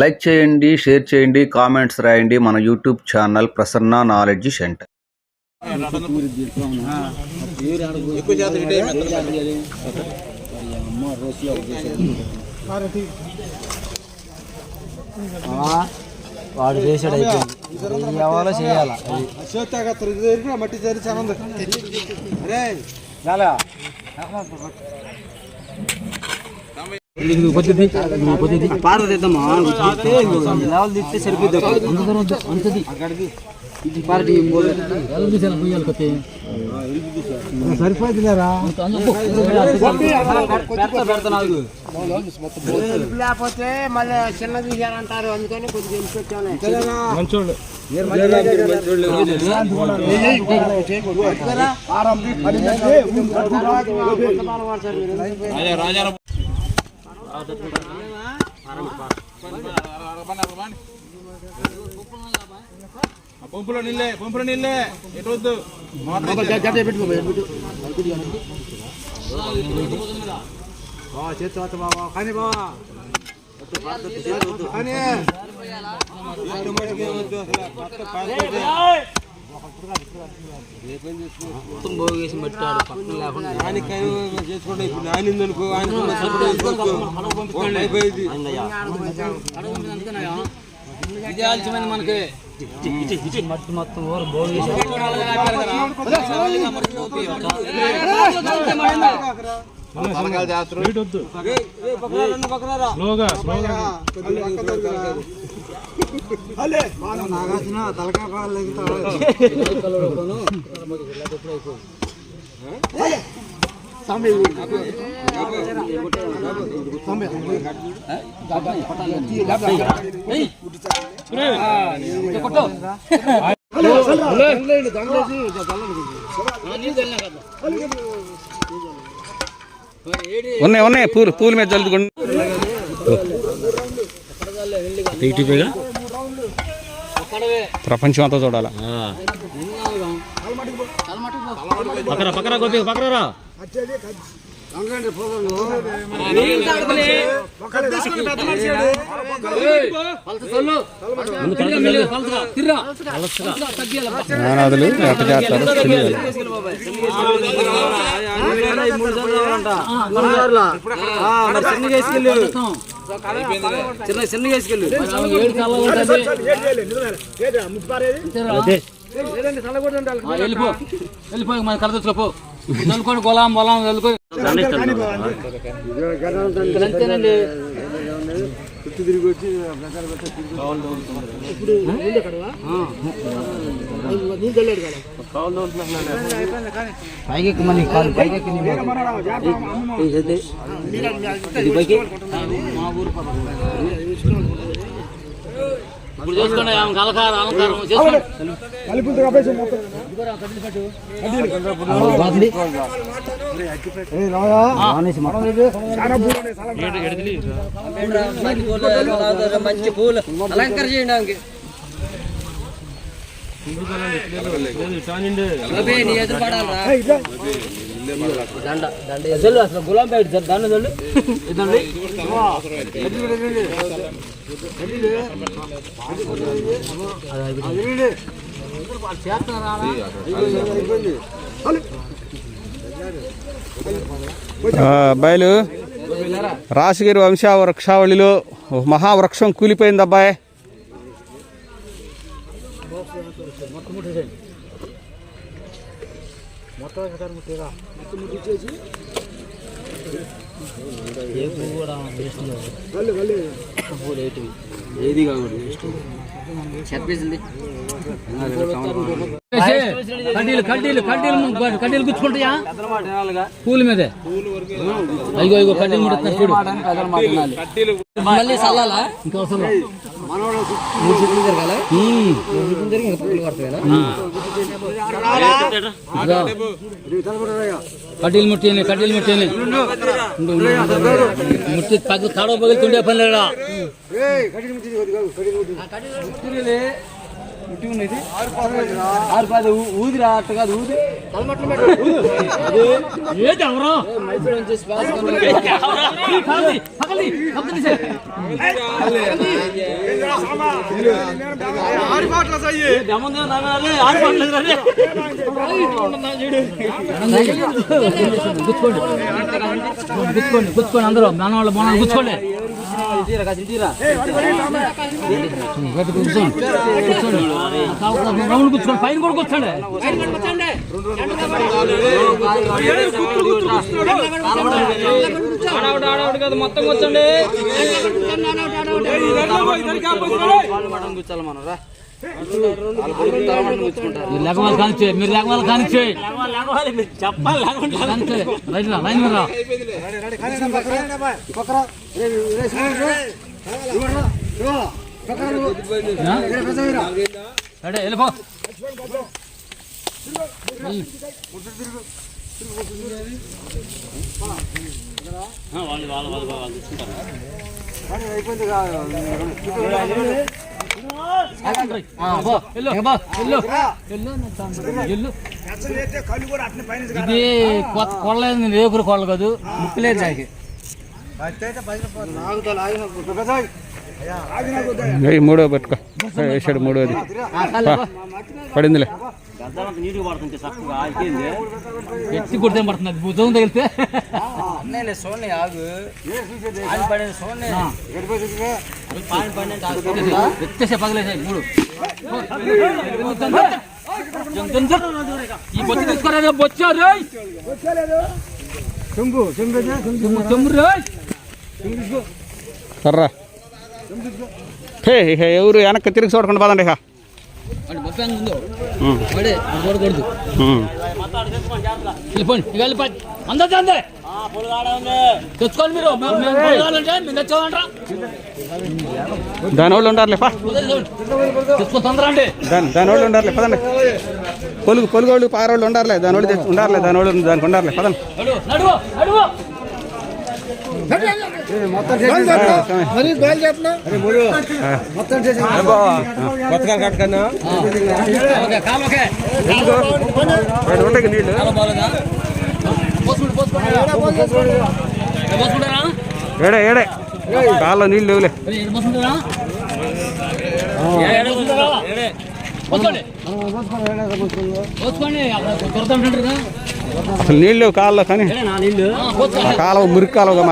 Like చేయండి share చేయండి comments రాయండి మన YouTube channel Prasanna knowledge centre. వాడు చేసాడు అయిపోయింది. చేయాలా? మట్టి సరిపోద్ది అంతది ఇది పార్టీ సరిపోతుందిరా లేకపోతే మళ్ళీ చిన్నది తీసారంటారు అందుకని కొద్దిగా పంపులో నీళ్ళే పంపులో నీళ్ళే ఎటు? వద్దు చేతి బాబా కానీ. బాబా కానీ మొత్తం పక్కన లేకుండా చేసుకోండి ఇప్పుడు ఆయన అనుకో ఆయన అయిపోయింది ఇది ఆలస్యమైంది మనకి మట్టి మొత్తం ఊరు భోగేసి నాగార్జున తలకాయ ఉన్నాయి ఉన్నాయి. పూలు పూల మీద చల్లుకోండి ప్రపంచం అంతా చూడాలా? పక్కన పక్కన గోపి పక్కన రా. నానాదులు చేస్తారు? చిన్న చిన్నగా వేసుకెళ్ళు ఏడు కాలం వెళ్ళిపో. వెళ్ళిపో మన కల తెచ్చుకోపో చల్లుకోండి గొలాం బొలాం చల్లుకో అంతేనండి తిరిగి వచ్చి పైకి మన కాలు పైకి ఇది పైకి? మా ఊరు ఇప్పుడు చేసుకోండి ఆమె కలకారం అలంకారం చేసుకోండి మంచి పూలు అలంకరణ చేయండి ఆమెకి నీ ఎదురు పడాలరా దండ అబ్బాయిలు రాశిగిరి వంశావృక్షావళిలో మహావృక్షం కూలిపోయింది అబ్బాయి. మొత్తం వంశ వృక్షావళిలో ఒక మహావృక్షం కూలిపోయింది అబ్బాయి ఏది కాకూడదు చెప్పేసింది కడ్డీలు కడ్డీలు కడ్డీలు కడ్డీలు గుచ్చుకుంటాయా? పూల మీదే. అయ్యో అయ్యో కడ్డీలు ముడుతున్నారు చూడు. మళ్ళీ చల్లాలా? ఇంకా అవసరం లేదు. మూడు చెట్లు జరగాల మూడు చెట్లు జరిగి ఇంకా పూలు పడతాయి కడ్డీలు ముట్టిని కడ్డీలు ముట్టిని పని లేడా ఆరు పది ఊదిరా అట్ట కాదు ఊది. గుచ్చుకోండి గుచ్చుకోండి. గుచ్చుకోండి అందరూ. మన గుచ్చుకోండి కూర్చోండి కూర్చోండి రౌండ్ కూర్చోండి పైన కూడా కూర్చోండి మొత్తం కూర్చోండి మీరు లేకవాలి కానిచ్చే మీరు లేకవాలి కానిచ్చే చెప్పాలి కానిచ్చే రైట్ రా లైన్ మీద రా వెళ్ళిపో ఆ, పో, వెళ్ళు, ఇక పో, ఇది కొత్త కొడలేదు రేకురు కొడలు కాదు. ముక్కలేదు దానికి ఏయ్, మూడో పెట్టుకో. వేసాడు మూడోది. పడిందిలే. ఎత్తి కొడితే పడుతుంది అది. భుజం తగిలితే సోని ఆగు. ఆగి పడేది సోని. పాని పడినట్టు ఎత్తేసే పగలేసాయి మూడు. ఈ బొచ్చు తీసుకోరా బొచ్చా రేయ్ చెంబు చెంబు రేయ్ కర్రా. హే ఇక ఎవరు వెనక్కి తిరిగి చూడకుండా పదండి ఇక. తెచ్చుకోండి మీరు. దాని వాళ్ళు ఉండాలి దాని దాని వాళ్ళు ఉండాలి పదండి. పొలుగు పొలుగు వాళ్ళు పారోళ్ళు ఉండాలి దాని వాళ్ళు ఉండాలి దాని వాళ్ళు దానికి ఉండాలి పదండి. కొత్తగా కట్టుకన్నా ఉంటాయి నీళ్ళు ఏడే ఏడే కాళ్ళ నీళ్ళు లేవులే పోసుకోండి పోసుకోండి అసలు నీళ్ళు కాళ్ళలో కానీ కాలువ మురికి కాలువగా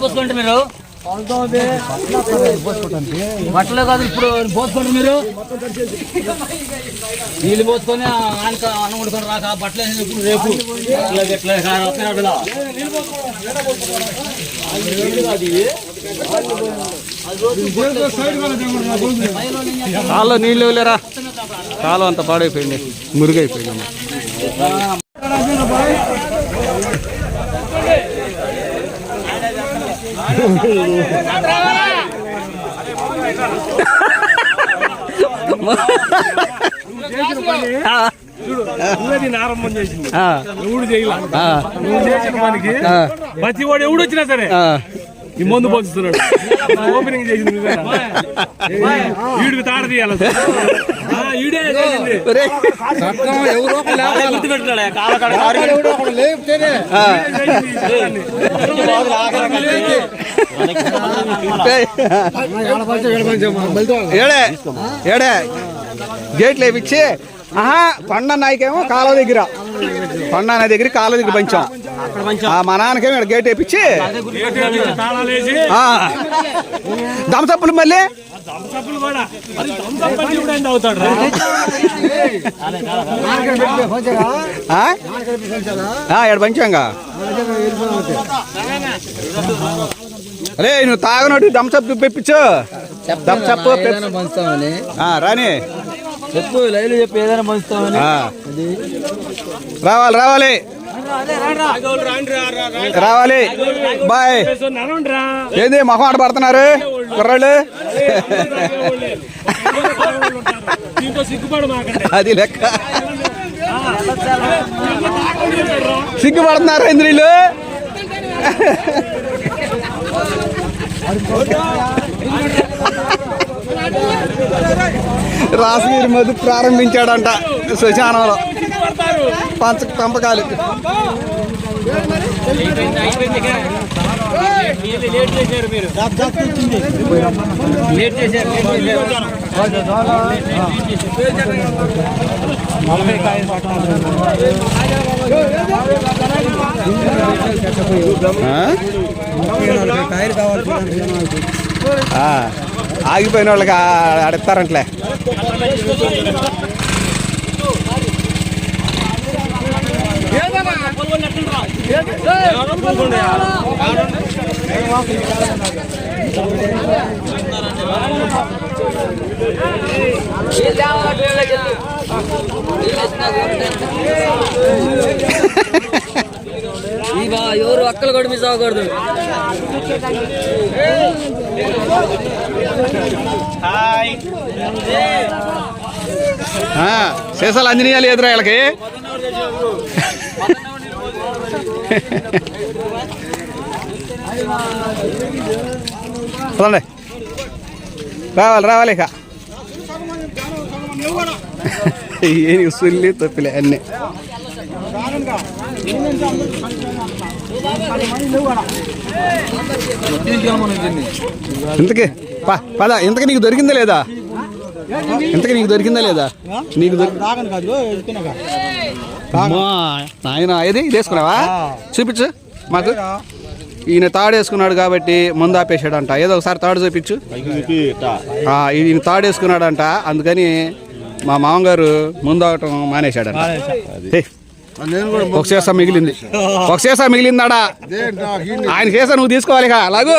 పోసుకోండి మీరు? బట్టలే కాదు ఇప్పుడు పోసుకోండి మీరు? నీళ్ళు పోసుకొని ఆయనకు అన్నం వండుకొని రాక బట్టలు రేపు. అట్లా ఇట్లా. కాళ్ళలో నీళ్ళు లేవులేరా కాలువ అంతా పాడైపోయింది. మురుగైపోయింది ఆరంభం చేసింది. ఎవడు చేయలే? ఆ, నువ్వు చేసిన పనికి ఆ, ప్రతి వాడు ఎవడు వచ్చినా సరే. ఈ మందు పంచుతున్నాడు ఓపెనింగ్ చేసింది? వీడికి తాడ తీయాలి. ఏడే. ఏడే. గేట్లు వేపించి ఆహా పండ నాయకేమో కాలువ దగ్గర. పండ నాయ దగ్గర కాలువ దగ్గర పంచాం. ఆ, మా నాన్నకేమో ఇక్కడ గేట్ వేపించి దమసప్పులు మళ్ళీ? కూడా ఇక్కడ పంచాంగా అరే నువ్వు తాగనోటి దమ్సప్ పెప్పించు దమ్సప్ రాని. చెప్పు లైవ్ చెప్పు ఏదైనా పంచుతామని. రావాలి రావాలి. రావాలి. బాయ్. ఏంది మొహం ఆడ పడుతున్నారు? కుర్రాళ్ళు? అది లెక్క. సిగ్గుపడుతున్నారు ఇంద్రిలు రాసగిరి మధు ప్రారంభించాడంట శ్మశానంలో. పంచ పంపకాలు. చేశారు ఆగిపోయిన వాళ్ళకి అడుగుతారంట్లే బా ఎవరు అక్కలు కూడా మిస్ అవ్వకూడదు. ఆ, సీసాలు అంజనీయాలు ఎదురా వీళ్ళకి? పదండి రావాలి రావాలి ఇక. ఏమి సుల్లి తొప్పిలే అన్నీ. ఇంతకీ? పద ఇంతకి నీకు దొరికిందా లేదా? ఇంతకి నీకు దొరికిందా లేదా? నీకు నాయన ఏది? ఇది వేసుకున్నావా? చూపించు మాకు. ఈయన తాడు వేసుకున్నాడు కాబట్టి ముందు ఆపేసాడంట ఏదో ఒకసారి తాడు చూపించు. ఈయన తాడు వేసుకున్నాడంట. అందుకని మా మామగారు ముందు అవటం మానేశాడంట. ఒక సీసా మిగిలింది. ఒక సీసా మిగిలిందాడా? ఆయన సీసా నువ్వు తీసుకోవాలి అలాగూ?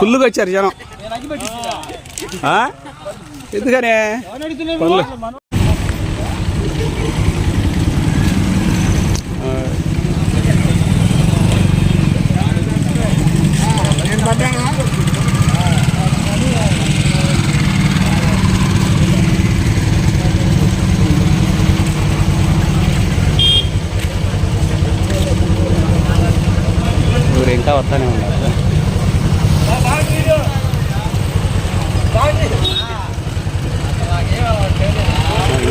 ఫుల్గా వచ్చారు జనం. ఎందుకనే? పనులు ఇంకా వస్తానే ఉన్నారు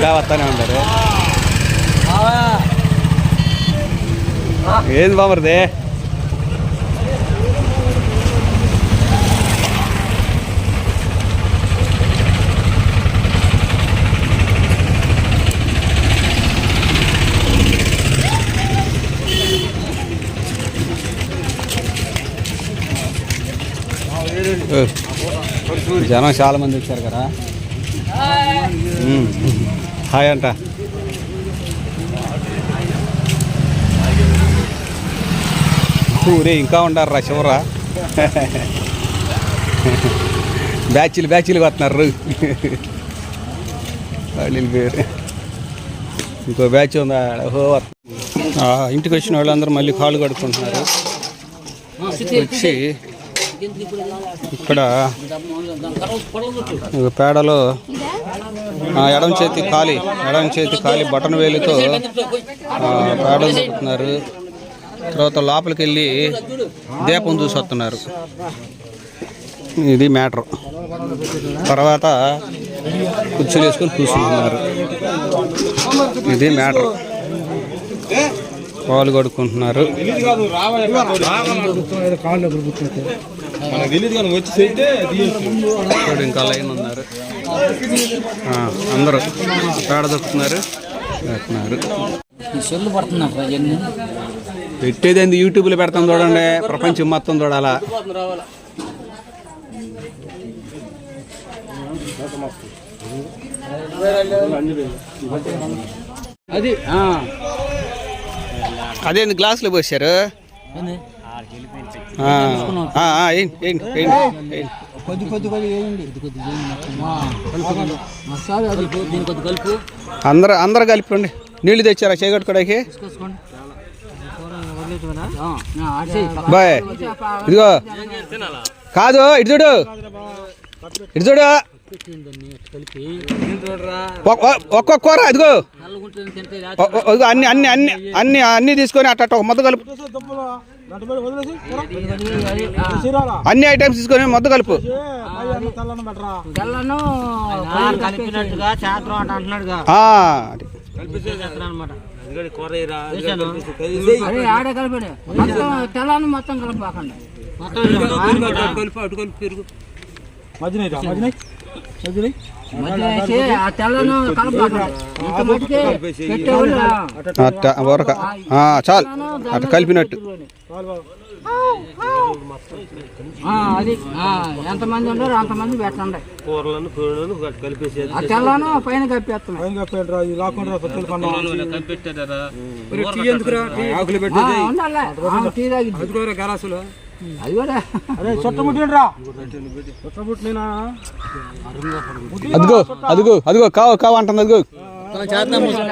ఇంకా వస్తానే ఉంటారు ఏది బామర్దే జనం చాలా మంది వచ్చారు కదా. హాయ్ అంట. ఊరే ఇంకా ఉండారు రా చివరా బ్యాచ్లు బ్యాచ్లు వస్తున్నారు వాళ్ళు ఇంకో బ్యాచ్ ఉందా? ఓహో ఇంటికి వచ్చిన వాళ్ళందరూ మళ్ళీ కాళ్ళు కడుక్కుంటున్నారు. వచ్చి ఇక్కడ పేడలో ఎడం చేతి ఖాళీ ఎడం చేతి ఖాళీ బటన్ వేలుతో పేడలు చెప్తున్నారు తర్వాత లోపలికి వెళ్ళి దీపం చూసి వస్తున్నారు ఇది మ్యాటర్. తర్వాత కుర్చీలు వేసుకొని కూర్చుంటున్నారు. ఇది మ్యాటర్. పాలు కడుక్కుంటున్నారు. ఇంకా లైన్ ఆ, అందరూ పేడ దొక్కుతున్నారు పెడుతున్నారు పెట్టేది యూట్యూబ్లో పెడతాం చూడండి. ప్రపంచం మొత్తం చూడాలా? అది అదేంది గ్లాసులో పోసారు? ఏంటి ఏంటి ఏంటి? కొద్ది కొద్ది కొద్ది వేయండి. సార్ అది దీని కొద్ది కలుపు. అందరూ అందరూ కలిపండి. నీళ్ళు తెచ్చారా ఆడే. బాయ్. ఇదిగో. కాదు ఇటు చూడు. ఇటు చూడు. ఒక్కొక్క కూర ఇదిగో. అన్ని అన్ని అన్ని అన్ని అన్ని తీసుకొని అట్ట ఒక ముద్ద కలుపు. అన్ని ఐటమ్స్ తీసుకొని ముద్ద కలుపు. తెల్లను కలిపినట్టుగా చేద్దాం అంట అంటున్నాడుగా. ఆ, అది. అనమాట అరే ఆడే కలిపండి. మొత్తం తెల్లను మొత్తం కలపాకండి. అట్ట చాలు. అట్ట కలిపినట్టు. ఆ, అది. ఆ, ఎంతమంది ఉండరు అంతమంది పెట్టండి. కూరలను కూరలను కలిపేసి ఆ తెల్లను పైన ఉండాలి. ఆ, టీ తాగిద్ది. అది కూడా అదిగో అదిగో అదిగో కావు కావు అంటుంది అదిగో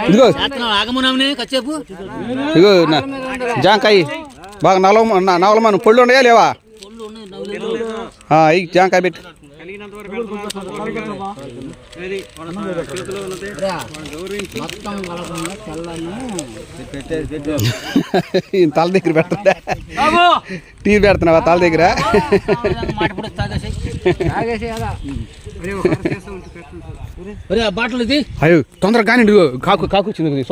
ఇదిగో ఇదిగో జాంకాయ బాగా నలవ నవలమని పళ్ళు ఉన్నాయా లేవా జాంకాయ పెట్టి తల దగ్గర పెడుతుందా టీ పెడుతున్నావా తల దగ్గర? అయ్యో తొందరగా కానీ కాకు కాకు వచ్చింది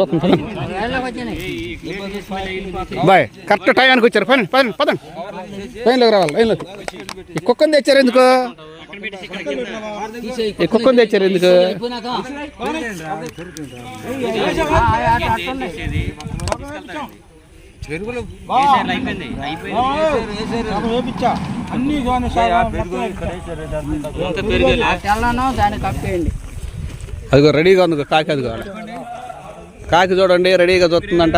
బాయ్ కరెక్ట్ టైంకి వచ్చారు పదండి పదండి పదండి. లైన్లోకి రావాలి లైన్లోకి. ఈ కుక్కని తెచ్చారు ఎందుకు? కుక్కని తెచ్చారు ఎందుకు? అదిగో రెడీగా ఉంది కాకి అదిగో. కాకి చూడండి రెడీగా చూస్తుందంట.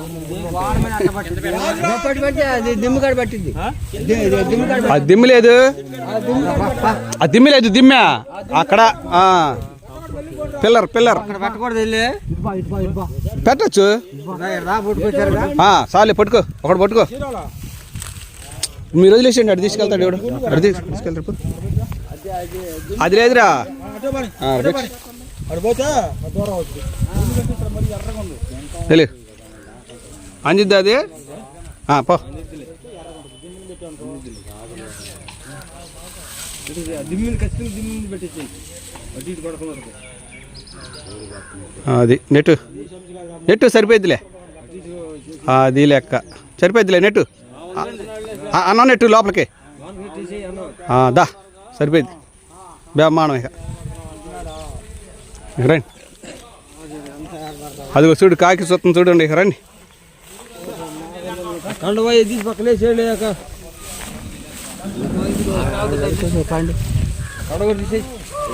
అది దిమ్మికాడ పట్టింది. దిమ్మి లేదు? ఆ దిమ్మి లేదు దిమ్మ. అక్కడ ఆ. Pillar pillar. పెట్టచ్చు. రా. పుట్టుకొచ్చారుగా ఆ, చాలే పట్టుకో. ఒకటి పట్టుకో. మీరు వదిలేసండి అటు తీసుకెళ్తాడు ఎవడు? అటు తీసు- తీసుకెళ్తాడు. అది లేదురా. వెళ్ళు. అందిద్దా అది? పో. అది నెట్టు. నెట్టు సరిపోయిద్దిలే. అది లెక్క. సరిపోద్దిలే నెట్టు. అన్న నెట్టు లోపలికి. దా సరిపోయింది. బ్రహ్మాండం ఇక. రండి. అదిగో చూడు కాకి చూస్తుంది చూడండి ఇక రండి.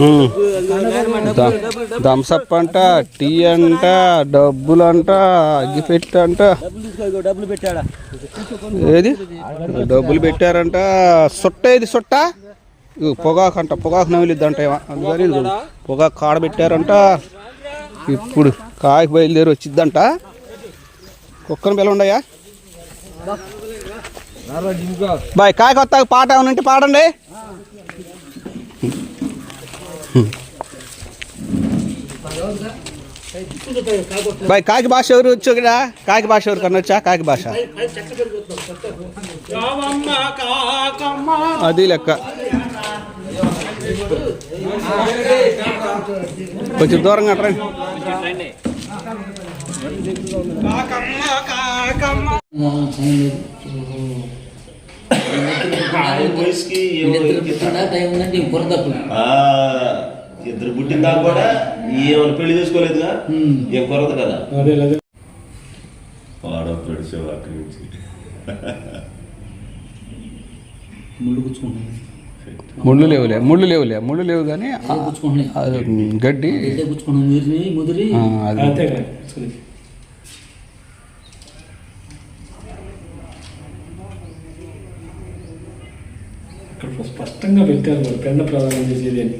ఉమ్. ద- థమ్సప్ అంట టీ అంట డబ్బులు అంట అగ్గిపెట్టి అంట. డబ్బులు పెట్టాడా? ఏది? డబ్బులు పెట్టారంట. సుట్ట ఏది సుట్ట? పొగాకు అంట పొగాకు నమిలిద్దంట ఏమో. అందుకని పొగాకు కాడ పెట్టారంట. ఇప్పుడు కాయకు బయలుదేరి వచ్చిద్దంట. కుక్కను పిల్ల ఉండయా బాయ్ కాయ కొత్త పాట ఏమైనా ఉంటే పాడండి. బాయ్ కాకి భాష ఎవరు వచ్చు ఇక్కడ? కాకి భాష ఎవరు కనొచ్చా వచ్చా? కాకి భాష. అది లెక్క. కొంచెం దూరంగా రండి టైం ఉందంటే బురదప్పుడు ఆ, ఇద్దరు పుట్టిన దాకా కూడా ఏమైనా పెళ్ళి చేసుకోలేదుగా? ఏం కొరత కదా? పాడ పెడిచావు అక్కడి నుంచి. ముళ్ళు లేవులే ముళ్ళు లేవులే. ముళ్ళు లేవు కానీ గడ్డి. ముదిరి. అక్కడ స్పష్టంగా పెట్టారు మరి పెన్న ప్రదానం చేసేది అని